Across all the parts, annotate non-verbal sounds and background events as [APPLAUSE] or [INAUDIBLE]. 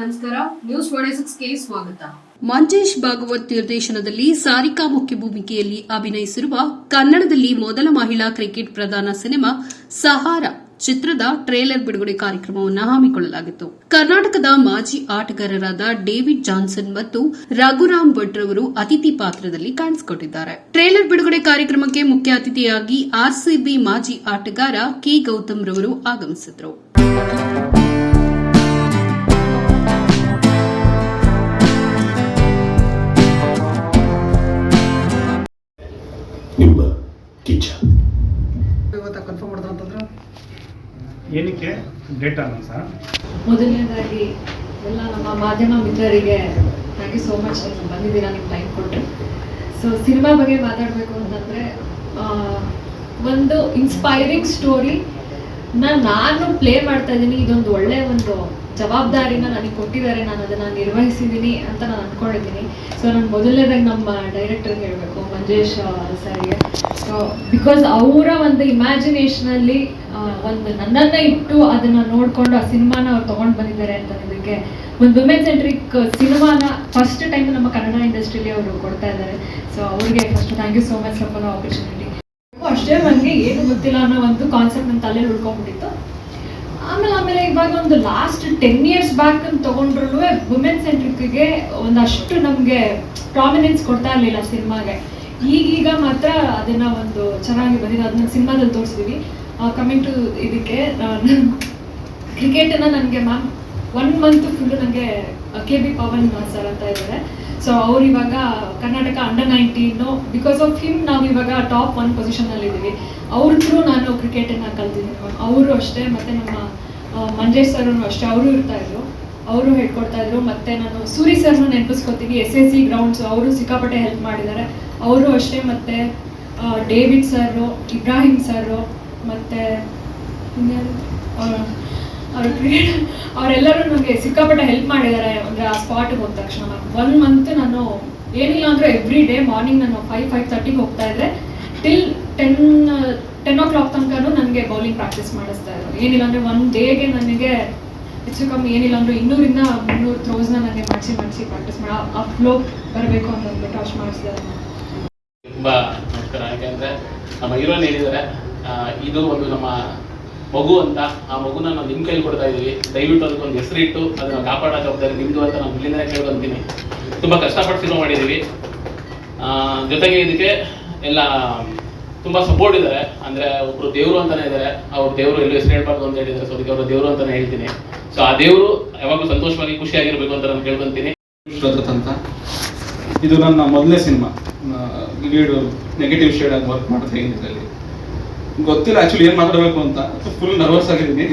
ನಮಸ್ಕಾರ news K ಸ್ವಾಗತ. ಮಂಜೇಶ್ ಭಾಗವತ್ ನಿರ್ದೇಶನದಲ್ಲಿ ಸಾರಿಕಾ ಮುಖ್ಯ ಭೂಮಿಕೆಯಲ್ಲಿ ಅಭಿನಯಿಸಿರುವ ಕನ್ನಡದಲ್ಲಿ ಮೊದಲ ಮಹಿಳಾ ಕ್ರಿಕೆಟ್ ಪ್ರಧಾನ ಸಿನಿಮಾ ಸಹಾರ ಚಿತ್ರದ ಟ್ರೇಲರ್ ಬಿಡುಗಡೆ ಕಾರ್ಯಕ್ರಮವನ್ನು ಹಮ್ಮಿಕೊಳ್ಳಲಾಗಿತ್ತು. ಕರ್ನಾಟಕದ ಮಾಜಿ ಆಟಗಾರರಾದ ಡೇವಿಡ್ ಜಾನ್ಸನ್ ಮತ್ತು ರಘುರಾಮ್ ಭಟ್ ರವರು ಅತಿಥಿ ಪಾತ್ರದಲ್ಲಿ ಕಾಣಿಸಿಕೊಂಡಿದ್ದಾರೆ. ಟ್ರೇಲರ್ ಬಿಡುಗಡೆ ಕಾರ್ಯಕ್ರಮಕ್ಕೆ ಮುಖ್ಯ ಅತಿಥಿಯಾಗಿ ಆರ್ಸಿಬಿ ಮಾಜಿ ಆಟಗಾರ ಕೆ ಗೌತಮ್ ರವರು ಆಗಮಿಸಿದರು. ಡೇಟಾನ ಸರ್ ಮೊದಲನೇದಾಗಿ ಎಲ್ಲ ನಮ್ಮ ಮಾಧ್ಯಮ ಮಿತ್ರರಿಗೆ ಥ್ಯಾಂಕ್ ಯು ಸೋ ಮಚ್ ಬಂದಿದ್ದೀರಾ ನೀವು ಟೈಮ್ ಕೊಟ್ಟರೆ ಸೊ ಸಿನಿಮಾ ಬಗ್ಗೆ ಮಾತಾಡಬೇಕು ಅಂತಂದರೆ ಒಂದು ಇನ್ಸ್ಪೈರಿಂಗ್ ಸ್ಟೋರಿ ನಾನು ಪ್ಲೇ ಮಾಡ್ತಾ ಇದ್ದೀನಿ. ಇದೊಂದು ಒಳ್ಳೆ ಒಂದು ಜವಾಬ್ದಾರಿನ ನನಗೆ ಕೊಟ್ಟಿದ್ದಾರೆ. ನಾನು ಅದನ್ನು ನಿರ್ವಹಿಸಿದ್ದೀನಿ ಅಂತ ನಾನು ಅಂದ್ಕೊಂಡಿದ್ದೀನಿ ಸೊ ನಾನು ಮೊದಲನೇದಾಗಿ ನಮ್ಮ ಡೈರೆಕ್ಟರ್ಗೆ ಹೇಳಬೇಕು, ಮಂಜೇಶ್ ಸರ್ಗೆ. ಸೊ ಬಿಕಾಸ್ ಅವರ ಒಂದು ಇಮ್ಯಾಜಿನೇಷನಲ್ಲಿ ಒಂದು ನನ್ನನ್ನ ಇಟ್ಟು ಅದನ್ನ ನೋಡ್ಕೊಂಡು ಆ ಸಿನಿಮಾನ ಅವ್ರು ತಗೊಂಡ್ ಬಂದಿದ್ದಾರೆ ಅಂತ ಅನ್ನೋದಕ್ಕೆ ಒಂದು ವುಮೆನ್ ಸೆಂಟ್ರಿಕ್ ಸಿನಿಮಾನ ಫಸ್ಟ್ ಟೈಮ್ ನಮ್ಮ ಕನ್ನಡ ಇಂಡಸ್ಟ್ರಿಲಿ ಅವರು ಕೊಡ್ತಾ ಇದ್ದಾರೆ. ಸೊ ಅವ್ರಿಗೆ first thank you so much for opportunity ಅಷ್ಟೇ ನನಗೆ ಏನು ಗೊತ್ತಿಲ್ಲ ಅನ್ನೋ ಒಂದು ಕಾನ್ಸೆಪ್ಟ್ ನನ್ನ ತಲೆಯಲ್ಲಿ ಉಳ್ಕೊಂಡ್ಬಿಟ್ಟಿತ್ತು. ಆಮೇಲೆ ಆಮೇಲೆ ಇವಾಗ ಒಂದು ಲಾಸ್ಟ್ ಟೆನ್ ಇಯರ್ಸ್ ಬ್ಯಾಕ್ ತಗೊಂಡ್ರು ವುಮೆನ್ ಸೆಂಟ್ರಿಕ್ಗೆ ಒಂದಷ್ಟು ನಮಗೆ ಪ್ರಾಮಿನೆನ್ಸ್ ಕೊಡ್ತಾ ಇರಲಿಲ್ಲ ಸಿನಿಮಾಗೆ. ಈಗೀಗ ಮಾತ್ರ ಅದನ್ನ ಒಂದು ಚೆನ್ನಾಗಿ ಬಂದಿದೆ. ಅದನ್ನ ಸಿನಿಮಾದಲ್ಲಿ ತೋರಿಸಿದೀವಿ. ಕಮಿಂಗ್ ಟು ಇದಕ್ಕೆ ಕ್ರಿಕೆಟನ್ನು ನನಗೆ ಮ್ಯಾಮ್ ಒನ್ ಮಂತ್ ಫುಲ್ ನನಗೆ ಕೆ ಬಿ ಪವನ್ ಸರ್ ಅಂತ ಇದ್ದಾರೆ ಸೊ ಅವ್ರು ಇವಾಗ Karnataka under nineteen because of him ನಾವು ಇವಾಗ ಟಾಪ್ ಒನ್ ಪೊಸಿಷನಲ್ಲಿದ್ದೀವಿ ಅವ್ರ ಥ್ರೂ ನಾನು ಕ್ರಿಕೆಟನ್ನು ಕಲ್ತಿದ್ದೀನಿ ಮ್ಯಾಮ್ ಅವರು ಅಷ್ಟೇ, ಮತ್ತು ನಮ್ಮ ಮಂಜೇಶ್ ಸರ್ ಅಷ್ಟೇ, ಅವರು ಇರ್ತಾಯಿದ್ರು ಅವರು ಹೇಳ್ಕೊಡ್ತಾ ಇದ್ರು, ಮತ್ತೆ ನಾನು ಸೂರಿ ಸರ್ನ ನೆನಪಿಸ್ಕೊತೀನಿ ಎಸ್ ಎಸ್ ಸಿ ಗ್ರೌಂಡ್ಸು ಅವರು ಸಿಕ್ಕಾಪಟ್ಟೆ ಹೆಲ್ಪ್ ಮಾಡಿದ್ದಾರೆ. ಅವರು ಅಷ್ಟೇ, ಮತ್ತು ಡೇವಿಡ್ ಸರ್ ಇಬ್ರಾಹಿಂ ಸರ್ ಮತ್ತೆ? ಆ, ಅವ್ರ ಕ್ರಿಯೇಟ್ ಅವರೆಲ್ಲರೂ ನನಗೆ ಸಿಕ್ಕಾಪಟ್ಟೆ ಹೆಲ್ಪ್ ಮಾಡಿದ್ದಾರೆ ಅಂದರೆ ಆ ಸ್ಪಾಟಿಗೆ ಹೋದ ತಕ್ಷಣ ಒನ್ ಮಂತ್ ನಾನು ಏನಿಲ್ಲ ಅಂದರೆ ಎವ್ರಿ ಡೇ ಮಾರ್ನಿಂಗ್ ನಾನು ಫೈವ್ ಫೈವ್ ತರ್ಟಿಗೆ ಹೋಗ್ತಾ ಇದ್ದೆ till ten ten o'clock ತನಕನೂ ನನಗೆ ಬೌಲಿಂಗ್ ಪ್ರಾಕ್ಟೀಸ್ ಮಾಡಿಸ್ತಾ ಇದ್ರು. ಏನಿಲ್ಲ ಅಂದರೆ ಒನ್ ಡೇಗೆ ನನಗೆ ಹೆಚ್ಚು ಕಮ್ಮಿ ಏನಿಲ್ಲ ಅಂದರೆ ಇನ್ನೂರಿಂದ ಮುನ್ನೂರು ಥ್ರೋಸ್ನ ನನಗೆ ಮಾಡಿಸಿ ಮಾಡಿಸಿ ಪ್ರಾಕ್ಟೀಸ್ ಮಾಡಿ ಆ ಫ್ಲೋ ಬರಬೇಕು ಅಂತ ಅಂದ್ಬಿಟ್ಟು ಅಷ್ಟು ಮಾಡಿಸಿದ್ದಾರೆ ತುಂಬ ನಮಸ್ಕಾರ. ಯಾಕೆಂದರೆ ನಮ್ಮ ಹೀರೋನ್ ಹೇಳಿದ್ದಾರೆ ಇದು ಒಂದು ನಮ್ಮ ಮಗು ಅಂತ, ಆ ಮಗುನ ನಾವು ನಿಮ್ಮ ಕೈಲಿ ಕೊಡ್ತಾ ಇದ್ದೀವಿ ದಯವಿಟ್ಟು ಅದಕ್ಕೊಂದು ಹೆಸರಿಟ್ಟು, ಅದನ್ನ ಕಾಪಾಡೋ ಜವಾಬ್ದಾರಿ ನಿಮ್ಮದು ಅಂತ ನಾವು ಇಲ್ಲಿಂದ ಕೇಳ್ಕೊಂತೀನಿ. ತುಂಬಾ ಕಷ್ಟಪಟ್ಟು ಸಿನಿಮಾ ಮಾಡಿದ್ದೀವಿ ಜೊತೆಗೆ ಇದಕ್ಕೆ ಎಲ್ಲ, ತುಂಬ ಸಪೋರ್ಟ್ ಇದ್ದಾರೆ ಅಂದರೆ ಒಬ್ರು ದೇವರು ಅಂತಲೇ ಇದ್ದಾರೆ ಅವ್ರು ದೇವರು ಎಲ್ಲೂ ಹೆಸರು ಹೇಳ್ಬಾರ್ದು ಅಂತ ಹೇಳಿದ್ರೆ. ಸೊ ಅದಕ್ಕೆ ಅವರು ದೇವರು ಅಂತಲೇ ಹೇಳ್ತೀನಿ. ಸೊ ಆ ದೇವರು ಯಾವಾಗಲೂ ಸಂತೋಷವಾಗಿ ಖುಷಿಯಾಗಿರ್ಬೇಕು ಅಂತ ನಾನು ಕೇಳ್ಕೊಂತೀನಿ. ಅಂತ ಇದು ನನ್ನ ಮೊದಲನೇ ಸಿನಿಮಾ. ನೆಗೆಟಿವ್ ಶೇಡ್ ಆಗಿ ವರ್ಕ್ ಮಾಡ್ತಾ ಇದರಲ್ಲಿ ಗೊತ್ತಿಲ್ಲ ಆಕ್ಚುಲಿ ಏನು ಮಾತಾಡಬೇಕು ಅಂತ. ಫುಲ್ ನರ್ವಸ್ ಆಗಿದ್ದೀನಿ.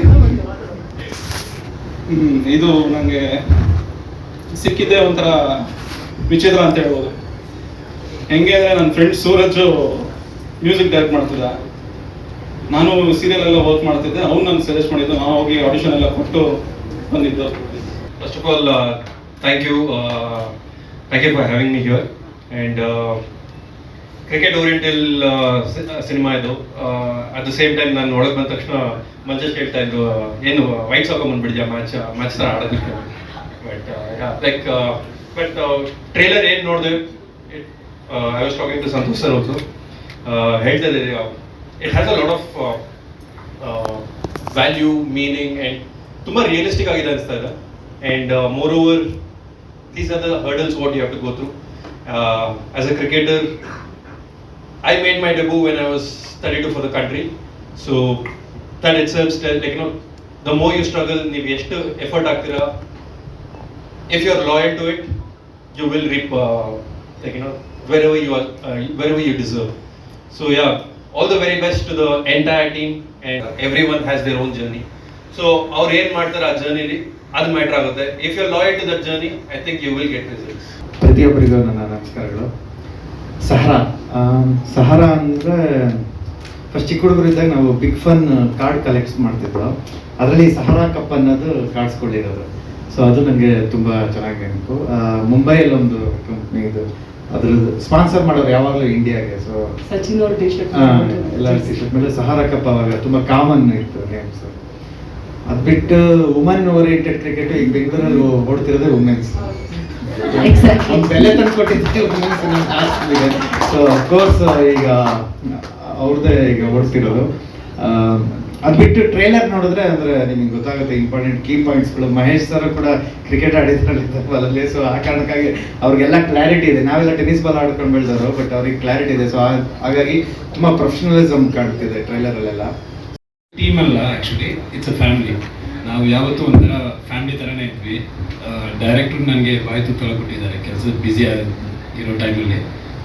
ಇದು ನನಗೆ ಸಿಕ್ಕಿದ್ದೆ ಒಂಥರ ವಿಚಿತ್ರ ಅಂತ ಹೇಳ್ಬೋದು. ಹೆಂಗೆ ಅಂದರೆ ನನ್ನ ಫ್ರೆಂಡ್ ಸೂರಜ್ ಮ್ಯೂಸಿಕ್ ಡೈರೆಕ್ಟ್ ಮಾಡ್ತಿದ್ದ. ನಾನು ಸೀರಿಯಲ್ ಎಲ್ಲ ವರ್ಕ್ ಮಾಡ್ತಿದ್ದೆ ಅವ್ನು ನಂಗೆ ಸಜೆಸ್ಟ್ ಮಾಡಿದ್ದು ನಾವು ಹೋಗಿ ಆಡಿಷನ್ ಎಲ್ಲ ಕೊಟ್ಟು ಬಂದಿದ್ದು. First of all thank you thank you for having me here uh, cricket oriental cinema ಇದು. ಅಟ್ ದ ಸೇಮ್ ಟೈಮ್ ನಾನು ಒಳಗೆ ಬಂದ ತಕ್ಷಣ ಮಂಜೇಶ್ ಹೇಳ್ತಾ ಇದ್ರು ಏನು ವೈಟ್ ಸಾಕ ಬಂದ್ಬಿಡಿದ್ಯಾ ಮ್ಯಾಚ್ ಮ್ಯಾಚ್ ಥರ ಆಡೋದಕ್ಕೆ? ಬಟ್ ಲೈಕ್ ಬಟ್ ಟ್ರೇಲರ್ ಏನು ನೋಡಿದೆ? I was talking to Santosh sir ಅವರು ಹೇಳ್ತಾ ಇದ್ದಾರೆ it has a lot of value meaning and ತುಂಬ ರಿಯಲಿಸ್ಟಿಕ್ ಆಗಿದೆ ಅನಿಸ್ತಾ ಇದೆ. And moreover these are the hurdles what you have to go through as a cricketer, I made my debut when I was 32 for the country. So that itself, like you know, the more you struggle, ನೀವು ಎಷ್ಟು effort akira. if you're loyal to it, you will reap, uh, like you know, wherever you are, uh, wherever you deserve. So yeah, all the very best to the entire team, and everyone has their own journey. So ಅವ್ರು ಏನ್ ಮಾಡ್ತಾರೆ ಆ ಜರ್ನಿಲಿ ಅದು matter ಆಗುತ್ತೆ if you loyal to that journey I think you will get results ಪ್ರತಿಯೊಬ್ಬರಿಗೂ ನನ್ನ ನಮಸ್ಕಾರಗಳು ಸಹರಾ. ಸಹರಾ ಅಂದರೆ ಫಸ್ಟ್ ಚಿಕ್ಕ ಹುಡುಗರಿದ್ದಾಗ ನಾವು ಬಿಗ್ ಫನ್ ಕಾರ್ಡ್ ಕಲೆಕ್ಟ್ ಮಾಡ್ತಿದ್ವು ಅದರಲ್ಲಿ ಸಹರಾ ಕಪ್ ಅನ್ನೋದು ಕಾರ್ಡ್ಸ್ ಕೊಟ್ಟಿರೋದು ಸೊ ಅದು ನನಗೆ ತುಂಬ ಚೆನ್ನಾಗಿ ನೆನಪು. ಮುಂಬೈಯಲ್ಲಿ ಒಂದು ಕಂಪ್ನಿ ಇದು. ಅದ್ರದ್ದು ಸ್ಪಾನ್ಸರ್ ಮಾಡೋರು ಯಾವಾಗಲೂ ಇಂಡಿಯಾಗೆ ಸೊ ಸಚಿನ್ ಅವ್ರ ಟಿ ಶರ್ಟ್ ಎಲ್ಲ ಟಿ ಶರ್ಟ್ ಮೇಲೆ ಸಹಾರಾ ಕಪ್ ಅವಾಗ ತುಂಬ ಕಾಮನ್ ಇತ್ತು ಗೇಮ್ಸ್ ಅದು ಬಿಟ್ಟು ವುಮನ್ ಓರಿಯೆಂಟೆಡ್ ಕ್ರಿಕೆಟ್ ಈಗ ಬೆಂಗಳೂರಲ್ಲಿ ಓಡ್ತಿರೋದೇ ವುಮೆನ್ಸ್. ಬೆಲೆ ಇದೆ. ಸೊ ಕೋರ್ಸ್ ಈಗ ಅವ್ರದ್ದೇ ಈಗ ಓಡ್ತಿರೋದು. ಅದು ಬಿಟ್ಟು ಟ್ರೈಲರ್ ನೋಡಿದ್ರೆ ಅಂದ್ರೆ ನಿಮಗೆ ಗೊತ್ತಾಗುತ್ತೆ ಇಂಪಾರ್ಟೆಂಟ್ ಕೀ ಪಾಯಿಂಟ್ಸ್ಗಳು ಮಹೇಶ್ ಸರ್ ಕೂಡ ಕ್ರಿಕೆಟ್ ಆಡಿದ್ರಲ್ಲಿ ಸೊ ಆ ಕಾರಣಕ್ಕಾಗಿ ಅವ್ರಿಗೆಲ್ಲ ಕ್ಲಾರಿಟಿ ಇದೆ. ನಾವೆಲ್ಲ ಟೆನಿಸ್ ಬಾಲ್ ಆಡ್ಕೊಂಡು ಬೆಳೆದವರು ಬಟ್ ಅವ್ರಿಗೆ ಕ್ಲಾರಿಟಿ ಇದೆ. ಸೊ ಹಾಗಾಗಿ ತುಂಬಾ ಪ್ರೊಫೆಷನಲಿಸಮ್ ಕಾಣ್ತಿದೆ ಟ್ರೈಲರಲ್ಲೆಲ್ಲ ಟೀಮ್ ಅಲ್ಲ ಆಕ್ಚುಲಿ ಇಟ್ಸ್ ಅ ಫ್ಯಾಮಿಲಿ ನಾವು ಯಾವತ್ತೂ ಒಂಥರ ಫ್ಯಾಮಿಲಿ ಥರನೇ ಇದ್ವಿ. ಡೈರೆಕ್ಟ್ರು ನನಗೆ ಬಾಯಿ ತುತ್ತಲ ಕೊಟ್ಟಿದ್ದಾರೆ ಕೆಲಸ ಬ್ಯುಸಿ ಇರೋ ಟೈಮಲ್ಲಿ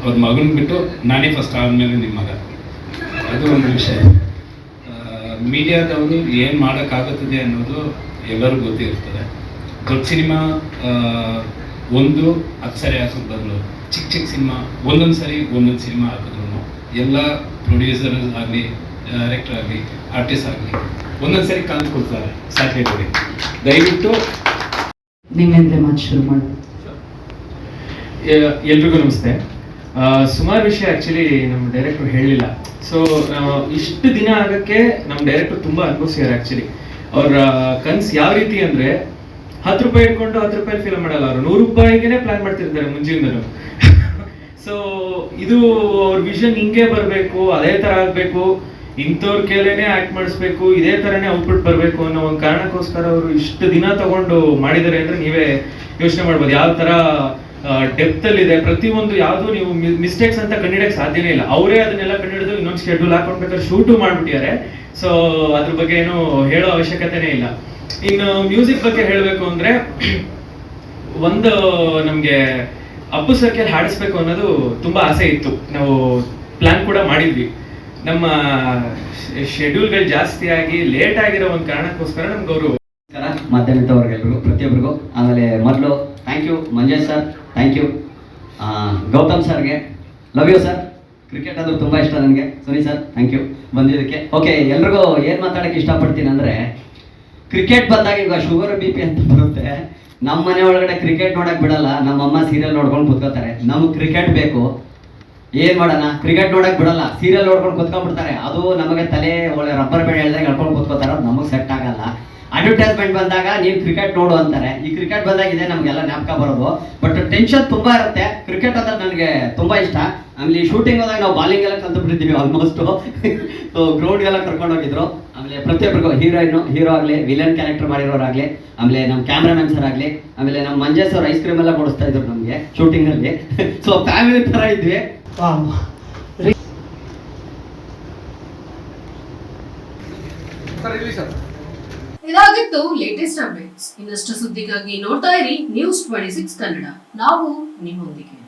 ಅವ್ರ ಮಗನ ಬಿಟ್ಟು ನಾನೇ ಫಸ್ಟ್ ಆದಮೇಲೆ ನಿಮ್ಮ ಮಗ. ಅದು ಒಂದು ವಿಷಯ. ಮೀಡಿಯಾದವರು ಏನು ಮಾಡೋಕ್ಕಾಗುತ್ತದೆ ಅನ್ನೋದು ಎಲ್ಲರಿಗೂ ಗೊತ್ತಿರ್ತದೆ. ದೊಡ್ಡ ಸಿನಿಮಾ ಒಂದು ಹತ್ತು ಸರಿ ಹಾಕೋದು ಬದಲು. ಚಿಕ್ಕ ಚಿಕ್ಕ ಸಿನಿಮಾ ಒಂದೊಂದು ಸರಿ ಒಂದೊಂದು ಸಿನಿಮಾ ಹಾಕಿದ್ರು ಎಲ್ಲ ಪ್ರೊಡ್ಯೂಸರ್ ಆಗಲಿ ಡೈರೆಕ್ಟರ್ ಆಗಲಿ ಆರ್ಟಿಸ್ಟ್ ಆಗಲಿ ಒಂದೊಂದು ಸರಿ ಕಾಲ್ ಕೊಡ್ತಾರೆ ಸ್ಯಾಟಲೈಟಲ್ಲಿ ದಯವಿಟ್ಟು. ನಿಮ್ಮಿಂದ ಮಾತು ಶುರು ಮಾಡಿ. ಎಲ್ರಿಗೂ ನಮಸ್ತೆ. ಸುಮಾರು ವಿಷಯ ಆ್ಯಕ್ಚುಲಿ ನಮ್ಮ ಡೈರೆಕ್ಟರ್ ಹೇಳಿಲ್ಲ. ಸೊ ಇಷ್ಟು ದಿನ ಆಗಕ್ಕೆ ನಮ್ಮ ಡೈರೆಕ್ಟರ್ ತುಂಬಾ ಅನುಭವಿಸಿದ್ದಾರೆ ಆ್ಯಕ್ಚುಲಿ ಅವ್ರ ಕನ್ಸ್ ಯಾವ ರೀತಿ ಅಂದ್ರೆ ಹತ್ತು ರೂಪಾಯಿ ಇಟ್ಕೊಂಡು ಹತ್ತು ರೂಪಾಯಿ ಫಿಲಮ್ ಮಾಡಲ್ಲ ಅವರು. ನೂರು ರೂಪಾಯಿಗೆ ಪ್ಲಾನ್ ಮಾಡ್ತಿರ್ತಾರೆ ಮುಂಜಿನವರು ಸೊ [LAUGHS] ಇದು ಅವ್ರ ವಿಷನ್ ಹಿಂಗೆ ಬರಬೇಕು ಅದೇ ತರ ಆಗ್ಬೇಕು. ಇಂಥವ್ರ ಕೇಳೇನೆ ಆಕ್ಟ್ ಮಾಡಿಸ್ಬೇಕು, ಇದೇ ತರನೇ ಔಟ್ಪುಟ್ ಬರಬೇಕು ಅನ್ನೋ ಒಂದು ಕಾರಣಕ್ಕೋಸ್ಕರ ಅವರು ಇಷ್ಟು ದಿನ ತಗೊಂಡು ಮಾಡಿದ್ದಾರೆ ಅಂದ್ರೆ ನೀವೇ ಯೋಚನೆ ಮಾಡ್ಬೋದು. ಯಾವ ತರ ಡೆಪ್ತ್ ಅಲ್ಲಿ ಇದೆ, ಪ್ರತಿಯೊಂದು ಯಾವುದು ನೀವು ಮಿಸ್ಟೇಕ್ಸ್ ಅಂತ ಕಂಡಿಡಕ್ ಸಾಧ್ಯನೇ ಇಲ್ಲ. ಅವರೇ ಅದನ್ನೆಲ್ಲ ಕಂಡಿಡಿದು ಇನ್ನೊಂದು ಶೆಡ್ಯೂಲ್ ಹಾಕೊಂಡ್ಬೇಕಾದ್ರೆ ಶೂಟು ಮಾಡ್ಬಿಟ್ಟಿದ್ದಾರೆ. ಸೊ ಅದ್ರ ಬಗ್ಗೆ ಏನು ಹೇಳೋ ಅವಶ್ಯಕತೆನೇ ಇಲ್ಲ. ಇನ್ನು ಮ್ಯೂಸಿಕ್ ಬಗ್ಗೆ ಹೇಳಬೇಕು ಅಂದ್ರೆ, ಒಂದು ನಮ್ಗೆ ಅಪ್ಪು ಸರ್ಕಲ್ ಹಾಡಿಸ್ಬೇಕು ಅನ್ನೋದು ತುಂಬಾ ಆಸೆ ಇತ್ತು. ನಾವು ಪ್ಲಾನ್ ಕೂಡ ಮಾಡಿದ್ವಿ. ನಮ್ಮ ಶೆಡ್ಯೂಲ್ಗಳು ಜಾಸ್ತಿ ಆಗಿ ಲೇಟ್ ಆಗಿರೋ ಒಂದು ಕಾರಣಕ್ಕೋಸ್ಕರ ನಮ್ಗೆ ಅವರು ಮಾಧ್ಯಮಿತವ್ರಿಗೆಲ್ರಿಗೂ ಪ್ರತಿಯೊಬ್ಬರಿಗೂ. ಆಮೇಲೆ ಮೊದಲು thank you Manjesh sir. Thank you Gautham ಸರ್ಗೆ. ಲವ್ ಯು ಸರ್ ಕ್ರಿಕೆಟ್ ಅಂದ್ರೆ ತುಂಬ ಇಷ್ಟ ನನಗೆ. ಸುನಿ ಸರ್ ಥ್ಯಾಂಕ್ ಯು ಬಂದಿದ್ದಕ್ಕೆ. ಓಕೆ ಎಲ್ರಿಗೂ ಏನು ಮಾತಾಡೋಕ್ಕೆ ಇಷ್ಟಪಡ್ತೀನಿ ಅಂದರೆ ಕ್ರಿಕೆಟ್ ಬಂದಾಗ ಈಗ ಶುಗರ್ ಬಿ ಪಿ ಅಂತ ಬರುತ್ತೆ. ನಮ್ಮ ಮನೆ ಒಳಗಡೆ ಕ್ರಿಕೆಟ್ ನೋಡಕ್ ಬಿಡಲ್ಲ. ನಮ್ಮಮ್ಮ ಸೀರಿಯಲ್ ನೋಡ್ಕೊಂಡು ಕುತ್ಕೋತಾರೆ ನಮ್ಗೆ ಕ್ರಿಕೆಟ್ ಬೇಕು. ಏನ್ ಮಾಡೋಣ? ಕ್ರಿಕೆಟ್ ನೋಡಕ್ ಬಿಡಲ್ಲ. ಸೀರಿಯಲ್ ನೋಡ್ಕೊಂಡು ಕುತ್ಕೊಂಡ್ಬಿಡ್ತಾರೆ. ಅದು ನಮಗೆ ತಲೆ ಒಳ್ಳೆ ರಬ್ಬರ್ ಬೆಳೆ ಹೇಳ್ದಾಗ ಹೇಳ್ಕೊಂಡು ಕುತ್ಕೋತಾರ ನಮಗೆ ಸೆಟ್ ಆಗಲ್ಲ. ಅಡ್ವರ್ಟೈಸ್ಮೆಂಟ್ ಬಂದಾಗ ನೀವು ಕ್ರಿಕೆಟ್ ನೋಡು ಅಂತಾರೆ. ಈ ಕ್ರಿಕೆಟ್ ಬಂದಾಗ ಇದೆ ನಮಗೆಲ್ಲ ಜ್ಞಾಪಕ ಬರೋದು. ಬಟ್ ಟೆನ್ಷನ್ ತುಂಬಾ ಇರುತ್ತೆ. ಕ್ರಿಕೆಟ್ ಅಂದ್ರೆ ನನಗೆ ತುಂಬಾ ಇಷ್ಟ. ಆಮೇಲೆ ಶೂಟಿಂಗ್ ಹೋದಾಗ ನಾವು ಬಾಲಿಂಗ್ ಎಲ್ಲ ಕಲ್ತು ಬಿಟ್ಟಿದ್ದೀವಿ ಆಲ್ಮೋಸ್ಟ್ ಗ್ರೌಂಡ್ [LAUGHS] ಗ್ರೌಂಡ್ಗೆಲ್ಲ ಕರ್ಕೊಂಡು ಹೋಗಿದ್ರು ಆಮೇಲೆ ಪ್ರತಿಯೊಬ್ಬರಿಗೂ ಹೀರೋಯಿನ್ ಹೀರೋ ಆಗಲಿ ವಿಲನ್ ಕ್ಯಾರೆಕ್ಟರ್ ಮಾಡಿರೋರಾಗಲಿ ಆಮೇಲೆ ನಮ್ಮ ಕ್ಯಾಮ್ರಾಮನ್ ಸರ್ ಆಗಲಿ ಆಮೇಲೆ ನಮ್ಮ ಮಂಜೇಶ್ ಸರ್ ಐಸ್ ಕ್ರೀಮ್ ಎಲ್ಲ ಕೊಡಿಸ್ತಾ ಇದ್ರು ನಮಗೆ ಶೂಟಿಂಗಲ್ಲಿ ಸೊ ಫ್ಯಾಮಿಲಿ ಥರ ಇದ್ವಿ. ಇದಾಗಿತ್ತು ಲೇಟೆಸ್ಟ್ ಅಪ್ಡೇಟ್ಸ್ ಇನ್ನಷ್ಟು ಸುದ್ದಿಗಾಗಿ ನೋಡ್ತಾ ಇರಿ ನ್ಯೂಸ್ ಟ್ವೆಂಟಿ ಸಿಕ್ಸ್ ಕನ್ನಡ. ನಾವು ನಿಮ್ಮೊಂದಿಗೆ.